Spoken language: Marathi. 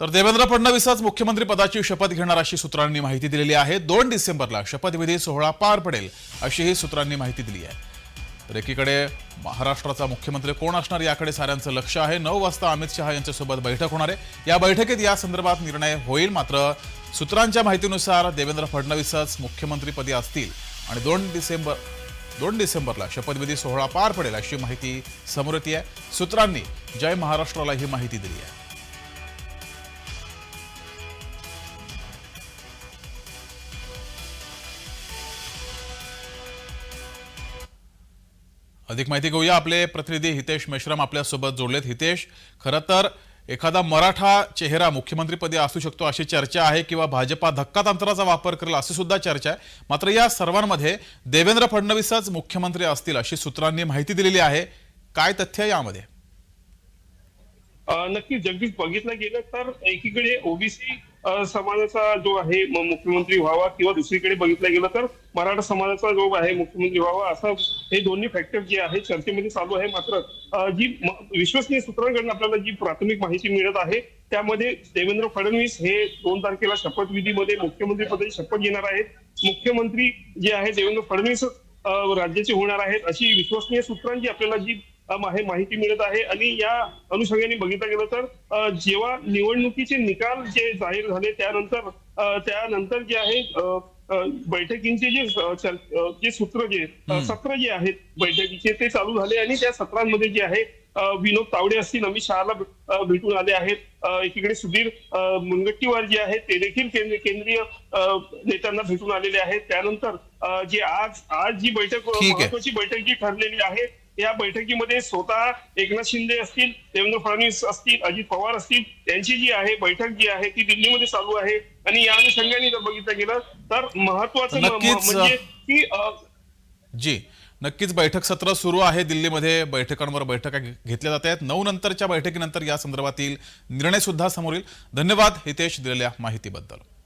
तर देवेंद्र फडणवीसच मुख्यमंत्री पदाची शपथ घेणार अशी सूत्रांनी माहिती दिलेली आहे. दोन डिसेंबरला शपथविधी सोहळा पार पडेल अशीही सूत्रांनी माहिती दिली आहे. तर एकीकडे महाराष्ट्राचा मुख्यमंत्री कोण असणार याकडे साऱ्यांचं लक्ष आहे. नऊ वाजता अमित शहा यांच्यासोबत बैठक होणार आहे. या बैठकीत या संदर्भात निर्णय होईल मात्र सूत्रांच्या माहितीनुसार देवेंद्र फडणवीसच मुख्यमंत्रीपदी असतील आणि दोन डिसेंबर दोन डिसेंबरला शपथविधी सोहळा पार पडेल अशी माहिती समोर येते आहे. सूत्रांनी जय महाराष्ट्राला ही माहिती दिली आहे. अधिक माहिती घेऊया. आपले प्रतिनिधी हितेश मेश्राम आपल्यासोबत जोडलेत. हितेश खरं तर एखादा मराठा चेहरा मुख्यमंत्रीपदी असू शकतो अशी चर्चा आहे किंवा भाजपा धक्का तंत्राचा वापर करेल अशी सुद्धा चर्चा आहे. मात्र या सर्वांमध्ये देवेंद्र फडणवीसच मुख्यमंत्री असतील अशी सूत्रांनी माहिती दिलेली आहे. काय तथ्य आहे यामध्ये? नक्की जगदीश बघितलं गेलं तर एकीकडे ओबीसी समाजाचा जो आहे मुख्यमंत्री व्हावा किंवा दुसरीकडे बघितलं गेलं तर मराठा समाजाचा जो आहे मुख्यमंत्री व्हावा असं हे दोन्ही फॅक्टर जे आहे चर्चेमध्ये चालू आहे. मात्र जी विश्वसनीय सूत्रांकडून आपल्याला जी प्राथमिक माहिती मिळत आहे त्यामध्ये देवेंद्र फडणवीस हे दोन तारखेला शपथविधीमध्ये मुख्यमंत्री पदाची शपथ घेणार आहेत. मुख्यमंत्री जे आहे देवेंद्र फडणवीस राज्याचे होणार आहेत. अशी विश्वसनीय सूत्रांची आपल्याला जी माहिती मिळत आहे. आणि या अनुषंगाने बघितलं गेलं तर जेव्हा निवडणुकीचे निकाल जे जाहीर झाले त्यानंतर त्यानंतर जे आहे बैठकींचे जे जे सूत्र जे सत्र जे आहेत बैठकीचे ते चालू झाले आणि त्या सत्रांमध्ये जे आहे विनोद तावडे असतील अमित शहाला भेटून आले आहेत. एकीकडे सुधीर मुनगट्टीवार जे आहेत ते देखील केंद्र- केंद्रीय नेत्यांना भेटून आलेले आहेत. त्यानंतर जे आज आज जी बैठक. महत्वाची बैठक जी ठरलेली आहे या बैठकीमध्ये स्वतः एकनाथ शिंदे असतील देवेंद्र फडणवीस असतील अजित पवार असतील त्यांची जी आहे बैठक जी आहे ती दिल्लीमध्ये चालू आहे. आणि या अनुषंगाने जर बघितलं गेलं तर महत्वाचं म्हणजे की जी नक्कीच बैठक सत्र सुरू आहे दिल्लीमध्ये. बैठकांवर बैठका घेतल्या जात आहेत. नऊ नंतरच्या बैठकीनंतर या संदर्भातील निर्णय सुद्धा समोर येईल. धन्यवाद हितेश दिलेल्या माहितीबद्दल.